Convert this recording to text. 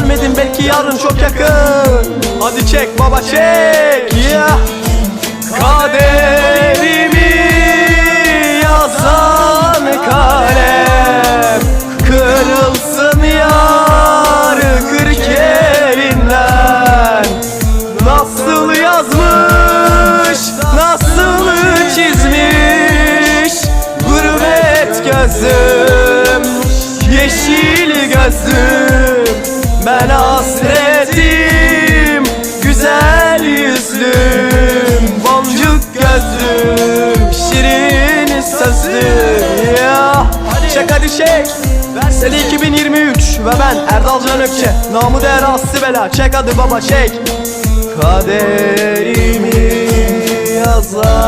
ölmedim belki yarın çok yakın. Hadi çek baba çek. Yeah. Kaderimi yazan kalem. Kırılsın yar kırk elinden Nasıl yazmış, nasıl çizmiş? Gurbet gözüm, yeşil gözüm Ben hasretim, güzel yüzlüm Boncuk gözlüm, şirin sözlüm ya Çek hadi çek. Sene 2023 ve ben Erdal Can Ökçe. Namı değer Aslı Bela. Çek hadi baba çek. Kaderimi yazan